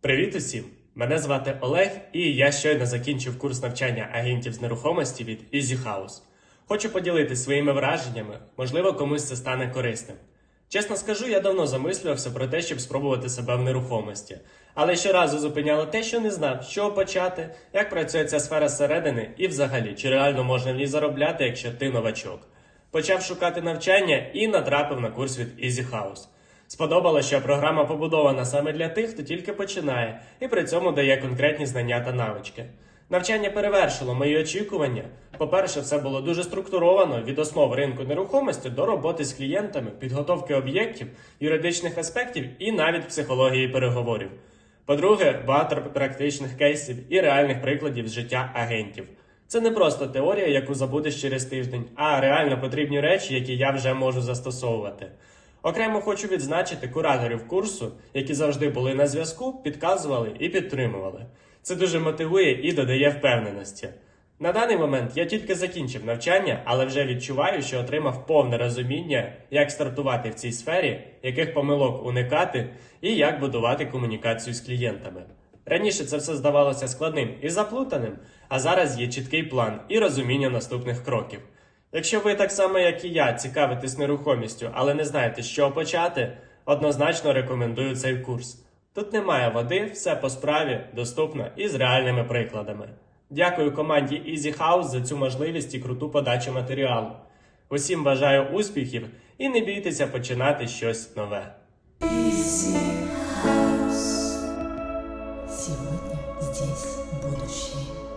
Привіт усім! Мене звати Олег, і я щойно закінчив курс навчання агентів з нерухомості від Easy House. Хочу поділитися своїми враженнями, можливо, комусь це стане корисним. Чесно скажу, я давно замислювався про те, щоб спробувати себе в нерухомості, але щоразу зупиняло те, що не знав, чого почати, як працює ця сфера зсередини і взагалі, чи реально можна в ній заробляти, якщо ти новачок. Почав шукати навчання і натрапив на курс від Easy House. Сподобалося, що програма побудована саме для тих, хто тільки починає, і при цьому дає конкретні знання та навички. Навчання перевершило мої очікування. По-перше, все було дуже структуровано від основ ринку нерухомості до роботи з клієнтами, підготовки об'єктів, юридичних аспектів і навіть психології переговорів. По-друге, багато практичних кейсів і реальних прикладів з життя агентів. Це не просто теорія, яку забудеш через тиждень, а реально потрібні речі, які я вже можу застосовувати. Окремо хочу відзначити кураторів курсу, які завжди були на зв'язку, підказували і підтримували. Це дуже мотивує і додає впевненості. На даний момент я тільки закінчив навчання, але вже відчуваю, що отримав повне розуміння, як стартувати в цій сфері, яких помилок уникати і як будувати комунікацію з клієнтами. Раніше це все здавалося складним і заплутаним, а зараз є чіткий план і розуміння наступних кроків. Якщо ви так само, як і я, цікавитесь нерухомістю, але не знаєте, що почати, однозначно рекомендую цей курс. Тут немає води, все по справі, доступно і з реальними прикладами. Дякую команді Easy House за цю можливість і круту подачу матеріалу. Усім бажаю успіхів і не бійтеся починати щось нове. Easy House. Сьогодні здесь будущее.